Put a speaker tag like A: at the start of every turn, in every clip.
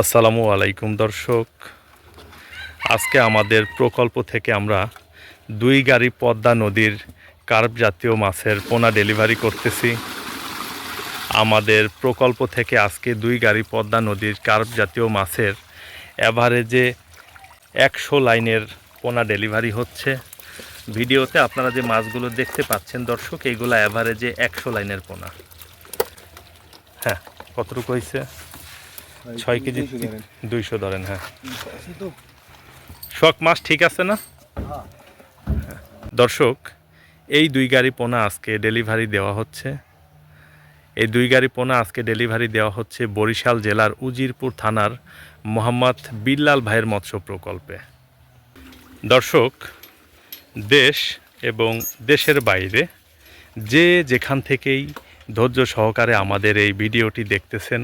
A: আসসালামু আলাইকুম, দর্শক। আজকে আমাদের প্রকল্প থেকে আমরা দুই গাড়ি পদ্মা নদীর কার্প জাতীয় মাছের পোনা ডেলিভারি করতেছি। আমাদের প্রকল্প থেকে আজকে দুই গাড়ি পদ্মা নদীর কার্প জাতীয় মাছের অ্যাভারেজে একশো লাইনের পোনা ডেলিভারি হচ্ছে। ভিডিওতে আপনারা যে মাছগুলো দেখতে পাচ্ছেন, দর্শক, এইগুলো অ্যাভারেজে একশো লাইনের পোনা। হ্যাঁ কতটুকু হয়েছে? ছয় কেজি দুইশো ধরেন। হ্যাঁ। শখ মাছ ঠিক আছে না? হ্যাঁ। দর্শক এই দুই গাড়ি পোনা আজকে ডেলিভারি দেওয়া হচ্ছে। এই দুই গাড়ি পোনা আজকে ডেলিভারি দেওয়া হচ্ছে বরিশাল জেলার উজিরপুর থানার মোহাম্মদ বিল্লাল ভাইয়ের মৎস্য প্রকল্পে। দর্শক দেশ এবং দেশের বাইরে যে যেখান থেকেই ধৈর্য সহকারে আমাদের এই ভিডিওটি দেখতেছেন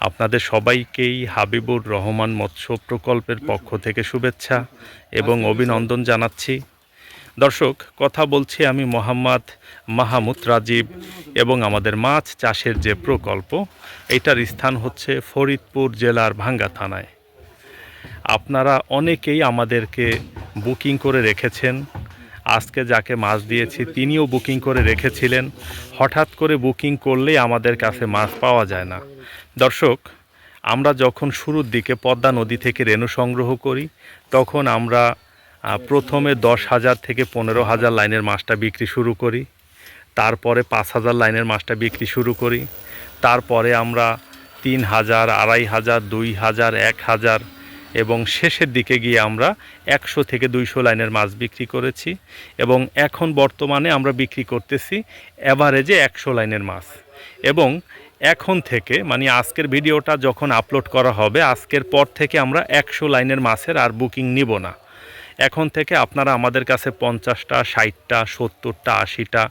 A: আপনাদের সবাইকেই হাবিবুর রহমান মৎস্য প্রকল্পের পক্ষ থেকে শুভেচ্ছা এবং অভিনন্দন জানাচ্ছি। দর্শক, কথা বলছি আমি মোহাম্মদ মাহমুদ রাজীব এবং আমাদের মাছ চাষের যে প্রকল্প, এটার স্থান হচ্ছে ফরিদপুর জেলার ভাঙ্গা থানায়। আপনারা অনেকেই আমাদেরকে বুকিং করে রেখেছেন। আজকে যাকে মাছ দিয়েছি, তিনিও বুকিং করে রেখেছিলেন। হঠাৎ করে বুকিং করলেই আমাদের কাছে মাছ পাওয়া যায় না। দর্শক, আমরা যখন শুরুর দিকে পদ্মা নদী থেকে রেণু সংগ্রহ করি, তখন আমরা প্রথমে দশ হাজার থেকে পনেরো হাজার লাইনের মাছটা বিক্রি শুরু করি, তারপরে পাঁচ হাজার লাইনের মাছটা বিক্রি শুরু করি, তারপরে আমরা তিন হাজার, আড়াই হাজার, দুই হাজার, এক হাজার এবং শেষের দিকে গিয়ে আমরা একশো থেকে দুইশো লাইনের মাছ বিক্রি করেছি এবং এখন বর্তমানে আমরা বিক্রি করতেছি অ্যাভারেজে একশো লাইনের মাছ এবং এখন থেকে মানে আজকের ভিডিওটা যখন আপলোড করা হবে, আজকের পর থেকে আমরা একশো লাইনের মাছের আর বুকিং নিব না। এখন থেকে আপনারা আমাদের কাছে পঞ্চাশটা, ষাটটা, সত্তরটা, আশিটা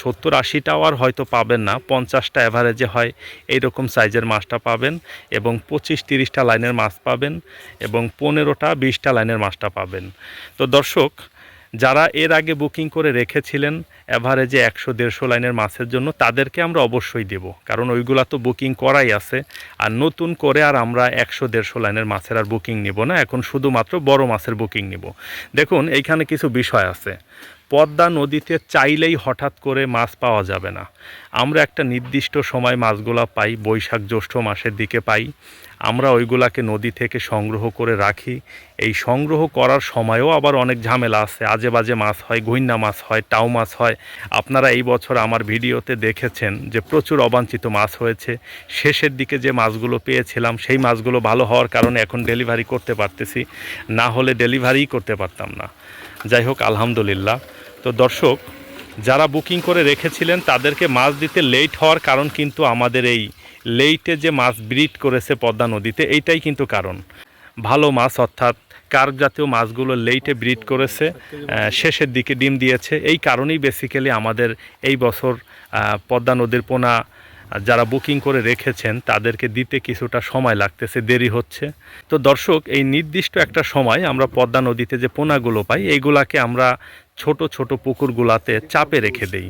A: সত্তর, আশিটাও আর হয়তো পাবেন না। পঞ্চাশটা অ্যাভারেজে হয়, এইরকম সাইজের মাছটা পাবেন এবং পঁচিশ, তিরিশটা লাইনের মাছ পাবেন এবং পনেরোটা, বিশটা লাইনের মাছটা পাবেন। তো দর্শক যারা এর আগে বুকিং করে রেখেছিলেন অ্যাভারেজে একশো দেড়শো লাইনের মাছের জন্য, তাদেরকে আমরা অবশ্যই দেব। কারণ ওইগুলা তো বুকিং করাই আছে। আর নতুন করে আর আমরা একশো দেড়শো লাইনের মাছের আর বুকিং নিব না। এখন শুধুমাত্র বড় মাছের বুকিং নিব। দেখুন, এইখানে কিছু বিষয় আছে। পদ্মা নদীতে চাইলেই হঠাৎ করে মাছ পাওয়া যাবে না। আমরা একটা নির্দিষ্ট সময় মাছগুলা পাই, বৈশাখ জ্যৈষ্ঠ মাসের দিকে পাই। আমরা ওইগুলাকে নদী থেকে সংগ্রহ করে রাখি। এই সংগ্রহ করার সময়ও আবার অনেক ঝামেলা আছে। আজে বাজে মাছ হয় গইন্না মাছ হয় টাও মাছ হয়। আপনারা এই বছর আমার ভিডিওতে দেখেছেন যে প্রচুর অবাঞ্ছিত মাছ হয়েছে। শেষের দিকে যে মাছগুলো পেয়েছিলাম, সেই মাছগুলো ভালো হওয়ার কারণে এখন ডেলিভারি করতে পারতেছি। না হলে ডেলিভারিই করতে পারতাম না। যাই হোক, আলহামদুলিল্লাহ। তো দর্শক, যারা বুকিং করে রেখেছিলেন তাদেরকে মাছ দিতে লেট হওয়ার কারণ কিন্তু আমাদের এই লেইটে যে মাছ ব্রিড করেছে পদ্মা নদীতে, এইটাই কিন্তু কারণ। ভালো মাছ অর্থাৎ কার্প জাতীয় মাছগুলো লেইটে ব্রিড করেছে শেষের দিকে ডিম দিয়েছে। এই কারণেই বেসিক্যালি আমাদের এই বছর পদ্মা নদীর পোনা যারা বুকিং করে রেখেছেন তাদেরকে দিতে কিছুটা সময় লাগতেছে, দেরি হচ্ছে। তো দর্শক, এই নির্দিষ্ট একটা সময় আমরা পদ্মা নদীতে যে পোনাগুলো পাই এইগুলাকে আমরা ছোট ছোট পুকুরগুলাতে চাপে রেখে দেই।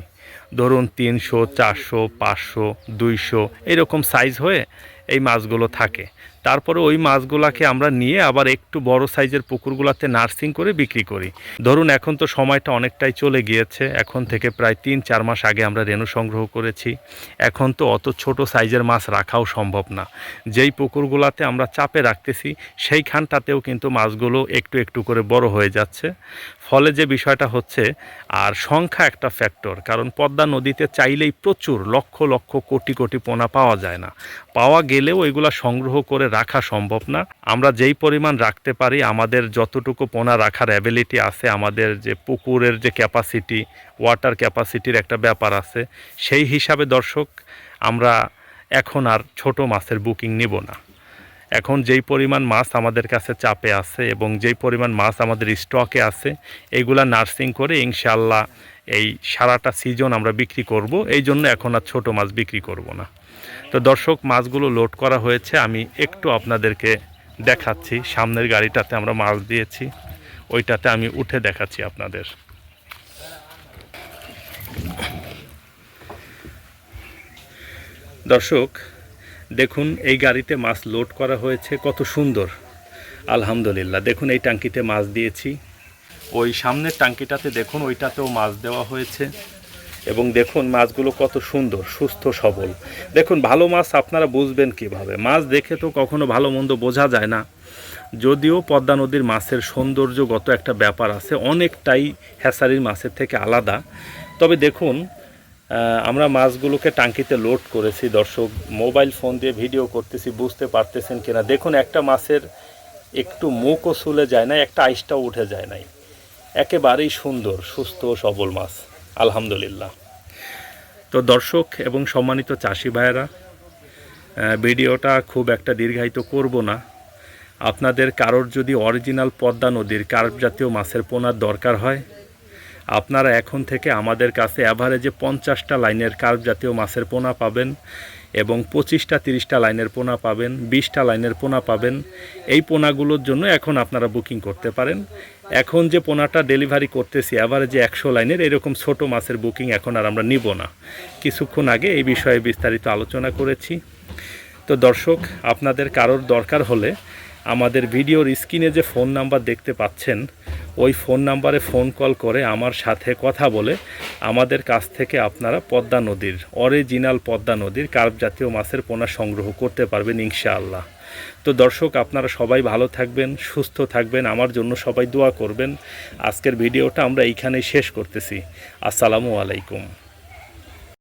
A: ধরুন তিনশো, চারশো, পাঁচশো, দুইশো, এরকম সাইজ হয়ে এই মাছগুলো থাকে। তারপরে ওই মাছগুলাকে আমরা নিয়ে আবার একটু বড় সাইজের পুকুরগুলাতে নার্সিং করে বিক্রি করি। ধরুন, এখন তো সময়টা অনেকটাই চলে গিয়েছে। এখন থেকে প্রায় তিন, চার মাস আগে আমরা রেণু সংগ্রহ করেছি। এখন তো অত ছোট সাইজের মাছ রাখাও সম্ভব না। যেই পুকুরগুলাতে আমরা চাপে রাখতেছি, সেইখানটাতেও কিন্তু মাছগুলো একটু একটু করে বড় হয়ে যাচ্ছে। ফলে যে বিষয়টা হচ্ছে, আর সংখ্যা একটা ফ্যাক্টর, কারণ পদ্মা নদীতে চাইলেই প্রচুর, লক্ষ লক্ষ কোটি কোটি পোনা পাওয়া যায় না। পাওয়া গেলেও এগুলা সংগ্রহ করে রাখা সম্ভব না। আমরা যেই পরিমাণ রাখতে পারি, আমাদের যতটুকু পোনা রাখার অ্যাবিলিটি আছে, আমাদের যে পুকুরের যে ক্যাপাসিটি ওয়াটার ক্যাপাসিটির একটা ব্যাপার আছে, সেই হিসাবে দর্শক, আমরা এখন আর ছোট মাছের বুকিং নিব না। এখন যেই পরিমাণ মাছ আমাদের কাছে চাপে আছে এবং যেই পরিমাণ মাছ আমাদের স্টকে আছে, এগুলা নার্সিং করে ইনশাল্লাহ এই সারাটা সিজন আমরা বিক্রি করব। এই জন্য এখন আর ছোট মাছ বিক্রি করব না। তো দর্শক, মাছগুলো লোড করা হয়েছে। আমি একটু আপনাদেরকে দেখাচ্ছি। সামনের গাড়িটাতে আমরা মাছ দিয়েছি। ওইটাতে আমি উঠে দেখাচ্ছি আপনাদের। দর্শক, দেখুন, এই গাড়িতে মাছ লোড করা হয়েছে। কত সুন্দর। আলহামদুলিল্লাহ, দেখুন, এই টাঙ্কিতে মাছ দিয়েছি। ওই সামনের টাঙ্কিটাতে দেখুন, ওইটাতেও মাছ দেওয়া হয়েছে। এবং দেখুন মাছগুলো কত সুন্দর, সুস্থ, সবল। দেখুন, ভালো মাছ আপনারা বুঝবেন কীভাবে। মাছ দেখে তো কখনো ভালো মন্দ বোঝা যায় না। যদিও পদ্মা নদীর মাছের সৌন্দর্যগত একটা ব্যাপার আছে, অনেকটাই হ্যাসারির মাছের থেকে আলাদা। তবে দেখুন আমরা মাছগুলোকে টাঙ্কিতে লোড করেছি, দর্শক। মোবাইল ফোন দিয়ে ভিডিও করতেছি, বুঝতে পারতেছেন কিনা। দেখুন, একটা মাছের একটু মুখও চুলে যায় না একটা আইসটাও উঠে যায় নাই। একেবারেই সুন্দর, সুস্থ, সবল মাছ। আলহামদুলিল্লাহ। তো দর্শক এবং সম্মানিত চাষি ভাইয়েরা ভিডিওটা খুব একটা দীর্ঘায়িত করব না। আপনাদের কারোর যদি অরিজিনাল পদ্মা নদীর কার্প জাতীয় মাছের পোনার দরকার হয়, আপনারা এখন থেকে আমাদের কাছে অ্যাভারেজে পঞ্চাশটা লাইনের কার্প জাতীয় মাছের পোনা পাবেন। এবং পঁচিশটা, তিরিশটা লাইনের পোনা পাবেন, বিশটা লাইনের পোনা পাবেন। এই পোনাগুলোর জন্য এখন আপনারা বুকিং করতে পারেন। এখন যে পোনাটা ডেলিভারি করতেছি আবার যে একশো লাইনের, এরকম ছোট মাছের বুকিং এখন আর আমরা নিব না। কিছুক্ষণ আগে এই বিষয়ে বিস্তারিত আলোচনা করেছি। তো দর্শক, আপনাদের কারোর দরকার হলে আমাদের ভিডিওর স্ক্রিনে যে ফোন নাম্বার দেখতে পাচ্ছেন, ওই ফোন নাম্বারে ফোন কল করে আমার সাথে কথা বলে আমাদের কাছ থেকে আপনারা পদ্মা নদীর অরিজিনাল পদ্মা নদীর কার্প জাতীয় মাছের পোনা সংগ্রহ করতে পারবেন ইনশাআল্লাহ। তো দর্শক, আপনারা সবাই ভালো থাকবেন, সুস্থ থাকবেন, আমার জন্য সবাই দোয়া করবেন। আজকের ভিডিওটা আমরা এইখানেই শেষ করতেছি। আসসালামু আলাইকুম।